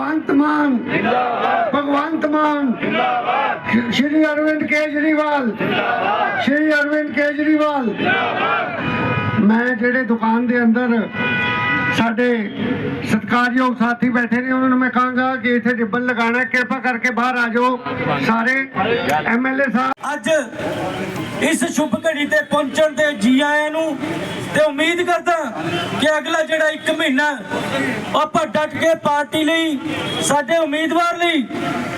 ਭਗਵੰਤ ਮਾਨ। ਜਿੰਦਾਬਾਦ ਭਗਵੰਤ ਮਾਨ। ਜਿੰਦਾਬਾਦ ਸ਼੍ਰੀ ਅਰਵਿੰਦ ਕੇਜਰੀਵਾਲ। ਜਿੰਦਾਬਾਦ ਸ਼੍ਰੀ ਅਰਵਿੰਦ ਕੇਜਰੀਵਾਲ। ਜਿੰਦਾਬਾਦ ਮੈਂ ਜਿਹੜੇ ਦੁਕਾਨ ਦੇ ਅੰਦਰ ਸਾਡੇ ਸਤਿਕਾਰਯੋਗ ਸਾਥੀ ਬੈਠੇ ਨੇ, ਉਹਨਾਂ ਨੂੰ ਮੈਂ ਕਹਾਂਗਾ ਕਿ ਇੱਥੇ ਰਿਬਨ ਲਗਾਣਾ ਕਿਰਪਾ ਕਰਕੇ ਬਾਹਰ ਆ ਜਾਓ। ਸਾਰੇ ਐਮਐਲਏ ਸਾਹਿਬ। ਅੱਜ ਇਸ ਸ਼ੁਭ ਘੜੀ ਤੇ ਪਹੁੰਚਣ ਤੇ ਜੀ ਆਇਆਂ ਨੂੰ ਤੇ ਉਮੀਦ ਕਰਦਾ ਕਿ ਅਗਲਾ ਜਿਹੜਾ 1 ਮਹੀਨਾ ਆਪਾਂ ਡਟ ਕੇ ਪਾਰਟੀ ਲਈ, ਸਾਡੇ ਉਮੀਦਵਾਰ ਲਈ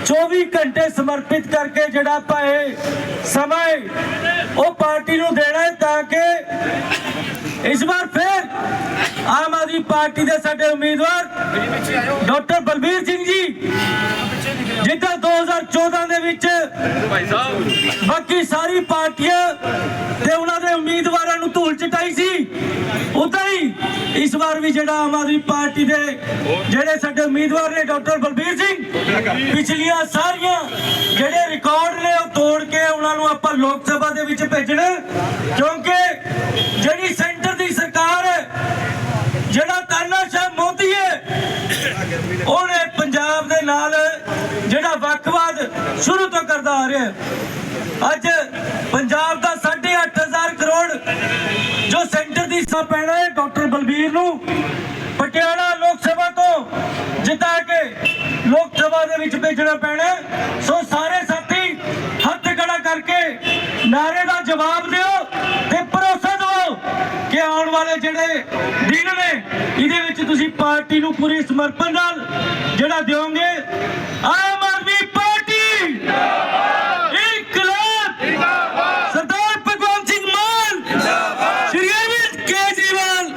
24 ਘੰਟੇ ਸਮਰਪਿਤ ਕਰਕੇ ਜਿਹੜਾ ਆਪਾਂ ਇਹ ਸਮਾਂ ਉਹ ਪਾਰਟੀ ਨੂੰ ਦੇਣਾ ਹੈ ਤਾਂ ਕਿ ਇਸ ਵਾਰ ਫਿਰ ਆਮ ਆਦਮੀ ਪਾਰਟੀ ਦੇ ਸਾਡੇ ਉਮੀਦਵਾਰ ਡਾਕਟਰ ਬਲਬੀਰ ਸਿੰਘ ਜੀ, ਜਿੱਦਾਂ 2014 ਦੇ ਵਿੱਚ ਬਾਕੀ ਸਾਰੀ ਪਾਰਟੀਆਂ ਤੇ ਉਹਨਾਂ ਦੇ ਉਮੀਦਵਾਰਾਂ ਨੂੰ ਧੂਲ ਚਟਾਈ ਸੀ ਉਦਾਂ ਹੀ ਇਸ ਵਾਰ ਵੀ ਜਿਹੜਾ ਆਮ ਆਦਮੀ ਪਾਰਟੀ ਦੇ ਜਿਹੜੇ ਸਾਡੇ ਉਮੀਦਵਾਰ ਨੇ ਡਾਕਟਰ ਬਲਬੀਰ ਸਿੰਘ, ਪਿਛਲੀਆਂ ਸਾਰੀਆਂ ਜਿਹੜੇ ਰਿਕਾਰਡ ਨੇ ਉਹ ਤੋੜ ਕੇ ਉਹਨਾਂ ਨੂੰ ਆਪਾਂ ਲੋਕ ਸਭਾ ਦੇ ਵਿੱਚ ਭੇਜਣਾ ਕਿਉਂਕਿ ਜਿਹੜੀ ਸੈਂਟਰ ਦੀ ਸਰਕਾਰ ਹੈ, ਜਿਹੜਾ ਤਾਨਾਸ਼ਾਹ ਮੋਦੀ ਹੈ, ਉਹਨੇ ਪੰਜਾਬ ਦੇ ਨਾਲ ਜਿਹੜਾ ਵੱਖਵਾਦ ਸ਼ੁਰੂ ਤੋਂ ਕਰਦਾ ਆ ਰਿਹਾ ਅੱਜ ਪੰਜਾਬ ਦਾ 8.5000 ਕਰੋੜ ਜੋ ਸੈਂਟਰ ਦੀ ਹਿੱਸਾ ਪੈਣਾ ਬਲਬੀਰ ਨੂੰ ਪਟਿਆਲਾ ਲੋਕ ਸਭਾ ਤੋਂ ਜਿੱਤਾ ਕੇ ਲੋਕ ਸਭਾ ਦੇ ਵਿੱਚ ਭੇਜਣਾ ਪੈਣਾ ਸੋ ਸਾਰੇ ਸਾਥੀ, ਹੱਥ ਖੜਾ ਕਰਕੇ ਨਾਰੇ ਦਾ ਜਵਾਬ ਦਿਓ ਤੇ ਭਰੋਸਾ ਦਿਓ ਕਿ ਆਉਣ ਵਾਲੇ ਜਿਹੜੇ ਦਿਨ ਨੇ, ਇਹਦੇ ਵਿੱਚ ਤੁਸੀਂ ਪਾਰਟੀ ਨੂੰ ਪੂਰੀ ਸਮਰਪਣ ਨਾਲ ਜਿਹੜਾ ਦਿਓਗੇ ਆਮ ਆਦਮੀ ਪਾਰਟੀ ਇਨਕਲਾਬ ਸਰਦਾਰ ਭਗਵੰਤ ਸਿੰਘ ਮਾਨ ਸ਼੍ਰੀ ਅਰਵਿੰਦ ਕੇਜਰੀਵਾਲ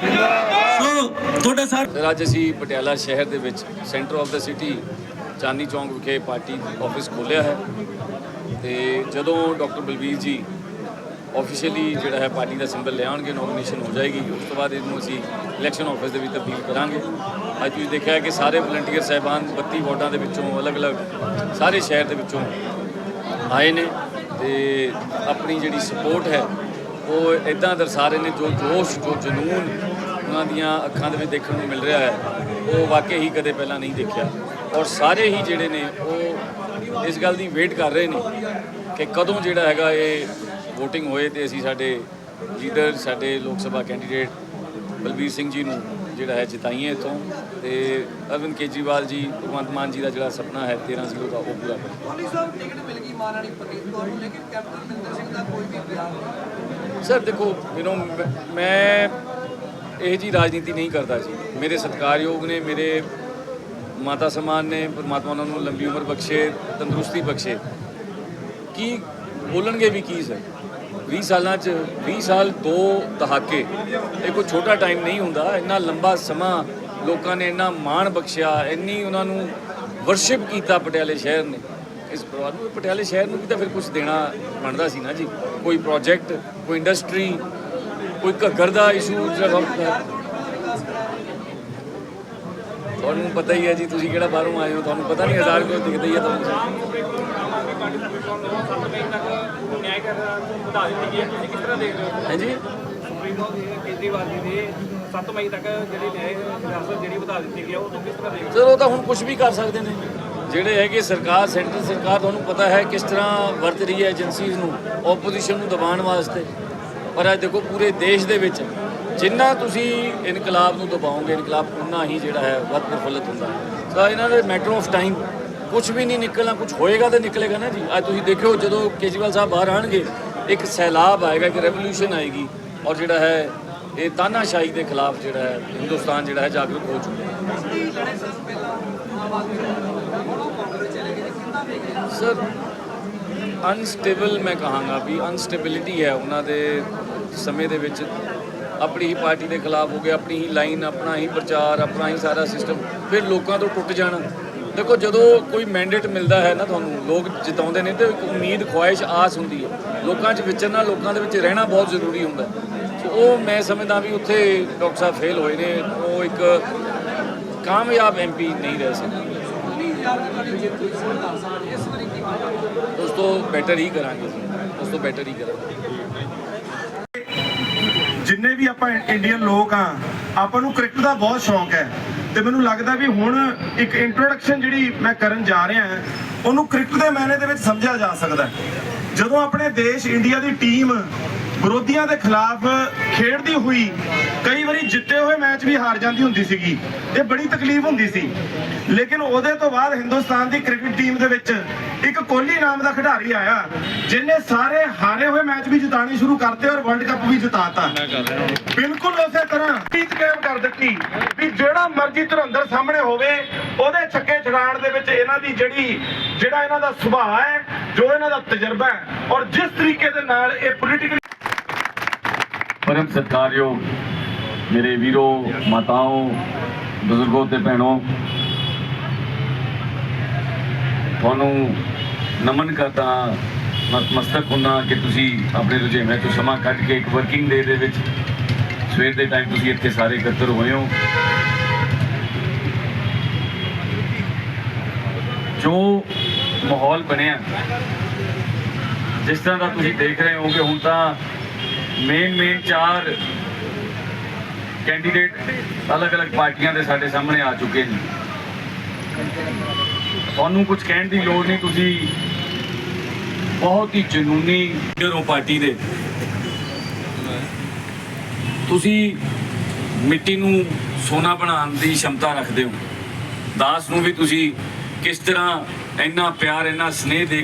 ਸੋ ਤੁਹਾਡਾ ਸਰ ਅੱਜ ਅਸੀਂ ਪਟਿਆਲਾ ਸ਼ਹਿਰ ਦੇ ਵਿੱਚ ਸੈਂਟਰ ਆਫ ਦਾ ਸਿਟੀ ਚਾਂਦੀ ਚੌਂਕ ਵਿਖੇ ਪਾਰਟੀ ਆਫਿਸ ਖੋਲ੍ਹਿਆ ਹੈ ਤੇ ਜਦੋਂ ਡਾਕਟਰ ਬਲਬੀਰ ਜੀ ਆਫੀਸ਼ੀਅਲੀ ਜਿਹੜਾ ਹੈ ਪਾਰਟੀ ਦਾ ਸਿੰਬਲ ਲਿਆਉਣਗੇ ਨੋਮੀਨੇਸ਼ਨ ਹੋ ਜਾਏਗੀ, ਉਸ ਤੋਂ ਬਾਅਦ ਇਹਨੂੰ ਅਸੀਂ ਇਲੈਕਸ਼ਨ ਆਫਿਸ ਦੇ ਵਿੱਚ ਤਬਦੀਲ ਕਰਾਂਗੇ। ਅੱਜ ਤੁਸੀਂ ਦੇਖਿਆ ਕਿ ਸਾਰੇ ਵਲੰਟੀਅਰ ਸਹਿਬਾਨ 32 ਵਾਰਡਾਂ ਦੇ ਵਿੱਚੋਂ ਅਲੱਗ-ਅਲੱਗ ਸਾਰੇ ਸ਼ਹਿਰ ਦੇ ਵਿੱਚੋਂ ਆਏ ਨੇ ਤੇ ਆਪਣੀ ਜਿਹੜੀ ਸਪੋਰਟ ਹੈ, ਉਹ ਇਦਾਂ ਦਰਸਾ ਰਹੇ ਨੇ ਜੋ ਜੋਸ਼, ਜੋ ਜਨੂਨ ਉਹਨਾਂ ਦੀਆਂ ਅੱਖਾਂ ਦੇ ਵਿੱਚ ਦੇਖਣ ਨੂੰ ਮਿਲ ਰਿਹਾ ਹੈ। ਉਹ ਵਾਕਈ ਹੀ ਕਦੇ ਪਹਿਲਾਂ ਨਹੀਂ ਦੇਖਿਆ। ਔਰ ਸਾਰੇ ਹੀ ਜਿਹੜੇ ਨੇ ਉਹ ਇਸ ਗੱਲ ਦੀ ਵੇਟ ਕਰ ਰਹੇ ਨੇ ਕਿ ਕਦੋਂ ਜਿਹੜਾ ਹੈਗਾ ਇਹ VOTING ਹੋਏ ਤੇ ਅਸੀਂ ਸਾਡੇ ਲੀਡਰ ਸਾਡੇ ਲੋਕ ਸਭਾ ਕੈਂਡੀਡੇਟ ਬਲਬੀਰ ਸਿੰਘ ਜੀ ਨੂੰ ਜਿਹੜਾ ਹੈ ਜਿਤਾਈਏ ਇੱਥੋਂ ਤੇ ਅਰਵਿੰਦ ਕੇਜਰੀਵਾਲ ਜੀ ਭਗਵੰਤ ਮਾਨ ਜੀ ਦਾ ਜਿਹੜਾ ਸੁਪਨਾ ਹੈ 13 ਜ਼ੀਰੋ ਦਾ ਉਹ ਪੂਰਾ ਮੌਲੀ ਸਾਹਿਬ ਟਿਕਟ ਮਿਲ ਗਈ ਮਾਨਣੀ ਪ੍ਰਨੀਤ ਕੌਰ ਨੂੰ ਲੇਕਿਨ ਕੈਪਟਨ ਅਮਰਿੰਦਰ ਸਿੰਘ ਦਾ ਕੋਈ ਵੀ ਬਿਆਨ ਨਹੀਂ। ਸਰ ਦੇਖੋ ਮੈਨੂੰ ਮੈਂ ਇਹ ਜੀ ਰਾਜਨੀਤੀ ਨਹੀਂ ਕਰਦਾ ਜੀ। ਮੇਰੇ ਸਤਿਕਾਰਯੋਗ ਨੇ, ਮੇਰੇ ਮਾਤਾ ਸਮਾਨ ਨੇ, ਪਰਮਾਤਮਾ ਉਹਨਾਂ ਨੂੰ ਲੰਬੀ ਉਮਰ ਬਖਸ਼ੇ, ਤੰਦਰੁਸਤੀ ਬਖਸ਼ੇ। ਕੀ ਬੋਲਣਗੇ ਵੀ ਕੀ ਸਰ? 20 ਸਾਲਾਂ ਚ 20 ਸਾਲ ਦੋ ਦਹਾਕੇ, ਇਹ ਕੋਈ ਛੋਟਾ ਟਾਈਮ ਨਹੀਂ ਹੁੰਦਾ। ਇੰਨਾ ਲੰਬਾ ਸਮਾਂ ਲੋਕਾਂ ਨੇ ਇੰਨਾ ਮਾਣ ਬਖਸ਼ਿਆ, ਇੰਨੀ ਉਹਨਾਂ ਨੂੰ ਵਰਸ਼ਿਪ ਕੀਤਾ ਪਟਿਆਲੇ ਸ਼ਹਿਰ ਨੇ। ਇਸ ਪਰਿਵਾਰ ਨੂੰ, ਪਟਿਆਲੇ ਸ਼ਹਿਰ ਨੂੰ ਵੀ ਤਾਂ ਫਿਰ ਕੁਝ ਦੇਣਾ ਬਣਦਾ ਸੀ ਨਾ ਜੀ। ਕੋਈ ਪ੍ਰੋਜੈਕਟ ਕੋਈ ਇੰਡਸਟਰੀ ਕੋਈ ਘੱਗਰ ਦਾ ਇਸ਼ੂ ਜਿਹੜਾ ਤੁਹਾਨੂੰ ਪਤਾ ਹੀ ਹੈ ਜੀ ਤੁਸੀਂ ਕਿਹੜਾ ਬਾਹਰੋਂ ਆਏ ਹੋ ਤੁਹਾਨੂੰ ਪਤਾ ਨਹੀਂ ਹਜ਼ਾਰ ਰੁਪਏ ਦਿਖਦਾ ਹੀ ਹੈ ਤੁਹਾਨੂੰ। ਹਾਂਜੀ? ਸੁਪਰੀਮ ਕੋਰਟ ਦੇ ਕੇਜਰੀਵਾਲ ਜੀ ਦੇ 7 ਮਈ ਤੱਕ ਜਿਹੜੀ ਨਿਆਂ ਹਿਰਾਸਤ ਜਿਹੜੀ ਵਧਾ ਦਿੱਤੀ ਗਈ ਆ ਉਹ ਤੋਂ ਕਿਸ ਤਰ੍ਹਾਂ ਦੇਖਦੇ ਸਰ ਉਹ ਤਾਂ ਹੁਣ ਕੁਝ ਵੀ ਕਰ ਸਕਦੇ ਨੇ। ਜਿਹੜੇ ਹੈਗੇ ਸਰਕਾਰ ਸੈਂਟਰ ਸਰਕਾਰ ਤੁਹਾਨੂੰ ਪਤਾ ਹੈ ਕਿਸ ਤਰ੍ਹਾਂ ਵਰਤ ਰਹੀ ਹੈ ਏਜੰਸੀਜ਼ ਨੂੰ ਆਪੋਜੀਸ਼ਨ ਨੂੰ ਦਬਾਉਣ ਵਾਸਤੇ। ਪਰ ਅੱਜ ਦੇਖੋ ਪੂਰੇ ਦੇਸ਼ ਦੇ ਵਿੱਚ ਜਿੰਨਾ ਤੁਸੀਂ ਇਨਕਲਾਬ ਨੂੰ ਦਬਾਓਗੇ, ਇਨਕਲਾਬ ਉਨਾ ਹੀ ਜਿਹੜਾ ਹੈ ਵੱਧ ਪ੍ਰਫੁੱਲਤ ਹੁੰਦਾ ਹੈ। ਤਾਂ ਇਹਨਾਂ ਦੇ ਮੈਟਰ ਆਫ ਟਾਈਮ ਕੁਝ ਵੀ ਨਹੀਂ ਨਿਕਲਣਾ ਕੁਝ ਹੋਏਗਾ ਤਾਂ ਨਿਕਲੇਗਾ ਨਾ ਜੀ। ਅੱਜ ਤੁਸੀਂ ਦੇਖਿਓ ਜਦੋਂ ਕੇਜਰੀਵਾਲ ਸਾਹਿਬ ਬਾਹਰ ਆਣਗੇ, ਇੱਕ ਸੈਲਾਬ ਆਏਗਾ, ਇੱਕ ਰੈਵੋਲੂਸ਼ਨ ਆਏਗੀ ਔਰ ਜਿਹੜਾ ਹੈ ਇਹ ਤਾਨਾਸ਼ਾਹੀ ਦੇ ਖਿਲਾਫ ਜਿਹੜਾ ਹੈ ਹਿੰਦੁਸਤਾਨ ਜਿਹੜਾ ਹੈ ਜਾਗਰੂਕ ਹੋ ਚੁੱਕਾ ਸਰ ਅਨਸਟੇਬਲ ਮੈਂ ਕਹਾਂਗਾ ਵੀ ਅਨਸਟੇਬਿਲਿਟੀ ਹੈ ਉਹਨਾਂ ਦੇ ਸਮੇਂ ਦੇ ਵਿੱਚ ਆਪਣੀ ਹੀ ਪਾਰਟੀ ਦੇ ਖਿਲਾਫ ਹੋ ਗਿਆ, ਆਪਣੀ ਹੀ ਲਾਈਨ, ਆਪਣਾ ਹੀ ਪ੍ਰਚਾਰ, ਆਪਣਾ ਹੀ ਸਾਰਾ ਸਿਸਟਮ ਫਿਰ ਲੋਕਾਂ ਤੋਂ ਟੁੱਟ ਜਾਣਾ। ਦੇਖੋ, ਜਦੋਂ ਕੋਈ ਮੈਂਡੇਟ ਮਿਲਦਾ ਹੈ ਨਾ ਤੁਹਾਨੂੰ, ਲੋਕ ਜਿਤਾਉਂਦੇ ਨੇ ਤੇ ਇੱਕ ਉਮੀਦ, ਖੁਆਇਸ਼, ਆਸ ਹੁੰਦੀ ਹੈ। ਲੋਕਾਂ 'ਚ ਵਿਚਰਨਾ, ਲੋਕਾਂ ਦੇ ਵਿੱਚ ਰਹਿਣਾ ਬਹੁਤ ਜ਼ਰੂਰੀ ਹੁੰਦਾ ਸੋ ਉਹ ਮੈਂ ਸਮਝਦਾ ਵੀ ਉੱਥੇ ਡਾਕਟਰ ਸਾਹਿਬ ਫੇਲ ਹੋਏ ਨੇ, ਉਹ ਇੱਕ ਕਾਮਯਾਬ ਐਮਪੀ ਨਹੀਂ ਰਹਿ ਸਕਦੇ ਉਨੀ ਉਸ ਤੋਂ ਬੈਟਰ ਹੀ ਕਰਾਂਗੇ। ਉਸ ਤੋਂ ਬੈਟਰ ਹੀ ਕਰਾਂਗੇ। ਜਿੰਨੇ ਆਪਾਂ ਇੰਡੀਅਨ ਲੋਕ ਆ ਆਪਾਂ ਨੂੰ ਕ੍ਰਿਕਟ ਦਾ ਬਹੁਤ ਸ਼ੌਂਕ ਹੈ। ਤੇ ਮੈਨੂੰ ਲੱਗਦਾ ਵੀ ਹੁਣ ਇੱਕ ਇੰਟਰੋਡਕਸ਼ਨ ਜਿਹੜੀ ਮੈਂ ਕਰਨ ਜਾ ਰਿਹਾ ਉਹਨੂੰ ਕ੍ਰਿਕਟ ਦੇ ਮਾਇਨੇ ਦੇ ਵਿੱਚ ਸਮਝਿਆ ਜਾ ਸਕਦਾ ਜਦੋਂ ਆਪਣੇ ਦੇਸ਼ ਇੰਡੀਆ ਦੀ ਟੀਮ ਵਿਰੋਧੀਆਂ ਦੇ ਖਿਲਾਫ ਖੇਡਦੀ ਹੋਈ ਕਈ ਵਾਰੀ ਜਿੱਤੇ ਹੋਏ ਮੈਚ ਵੀ ਹਾਰ ਜਾਂਦੀ ਹੁੰਦੀ ਸੀਗੀ ਇਹ ਬੜੀ ਤਕਲੀਫ ਹੁੰਦੀ ਸੀ। ਲੇਕਿਨ ਉਹਦੇ ਤੋਂ ਬਾਅਦ ਹਿੰਦੁਸਤਾਨ ਦੀ ਕ੍ਰਿਕਟ ਟੀਮ ਦੇ ਵਿੱਚ ਇੱਕ ਕੋਹਲੀ ਨਾਮ ਦਾ ਖਿਡਾਰੀ ਆਇਆ ਜਿਨੇ ਸਾਰੇ ਹਾਰੇ ਹੋਏ ਮੈਚ ਵੀ ਜਿਤਾਣੇ ਸ਼ੁਰੂ ਕਰਤੇ ਔਰ ਵਰਲਡ ਕੱਪ ਵੀ ਜਿਤਾਤਾ। ਬਿਲਕੁਲ ਉਸੇ ਤਰ੍ਹਾਂ ਪੀਚ ਕਾਇਮ ਕਰ ਦਿੱਤੀ ਵੀ ਜਿਹੜਾ ਮਰਜ਼ੀ ਧਰੰਦਰ ਸਾਹਮਣੇ ਹੋਵੇ, ਉਹਦੇ ਛੱਕੇ ਛਡਾਣ ਦੇ ਵਿੱਚ ਇਹਨਾਂ ਦੀ ਜਿਹੜੀ, ਜਿਹੜਾ ਇਹਨਾਂ ਦਾ ਸੁਭਾਅ ਹੈ, ਜੋ ਇਹਨਾਂ ਦਾ ਤਜਰਬਾ ਹੈ, ਔਰ ਜਿਸ ਤਰੀਕੇ ਦੇ ਨਾਲ ਇਹ ਪੋਲੀਟੀਕਲ ਪਰਮ ਸਤਕਾਰਯੋਗ ਮੇਰੇ ਵੀਰੋ, ਮਾਤਾਓ, ਬਜ਼ੁਰਗੋ ਤੇ ਭੈਣੋ, ਤੁਹਾਨੂੰ ਨਮਨ ਕਰਦਾ ਮਸਤਕ ਹੁੰਦਾ ਕਿ ਤੁਸੀਂ ਆਪਣੇ ਰੁਝੇਵੇਂ ਤੋਂ ਸਮਾਂ ਕੱਢ ਕੇ ਇੱਕ ਵਰਕਿੰਗ ਡੇ ਦੇ ਵਿੱਚ ਸਵੇਰ ਦੇ ਟਾਈਮ ਤੁਸੀਂ ਇੱਥੇ ਸਾਰੇ ਇਕੱਤਰ ਹੋਏ ਹੋ। ਜੋ ਮਾਹੌਲ ਬਣਿਆ, ਜਿਸ ਤਰ੍ਹਾਂ ਦਾ ਤੁਸੀਂ ਦੇਖ ਰਹੇ ਹੋ ਕਿ ਹੁਣ ਤਾਂ ਮੇਨ ਮੇਨ ਚਾਰ ਕੈਂਡੀਡੇਟ ਅਲੱਗ-ਅਲੱਗ ਪਾਰਟੀਆਂ ਦੇ ਸਾਡੇ ਸਾਹਮਣੇ ਆ ਚੁੱਕੇ ਨੇ। ਤੁਹਾਨੂੰ ਕੁਝ ਕਹਿਣ ਦੀ ਲੋੜ ਨਹੀਂ, ਤੁਸੀਂ ਬਹੁਤ ਹੀ ਜਨੂਨੀ ਲੀਡਰ ਹੋ ਪਾਰਟੀ ਦੇ। ਤੁਸੀਂ ਮਿੱਟੀ ਨੂੰ ਸੋਨਾ ਬਣਾਉਣ ਦੀ ਸ਼ਮਤਾ ਰੱਖਦੇ ਹੋ। ਦਾਸ ਨੂੰ ਵੀ ਤੁਸੀਂ ਕਿਸ ਤਰ੍ਹਾਂ ਇੰਨਾ ਪਿਆਰ, ਇੰਨਾ ਸਨੇਹ ਦੇ